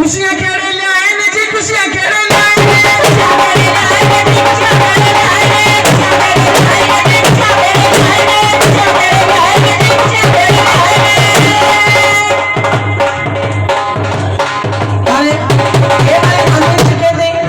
খুশি একে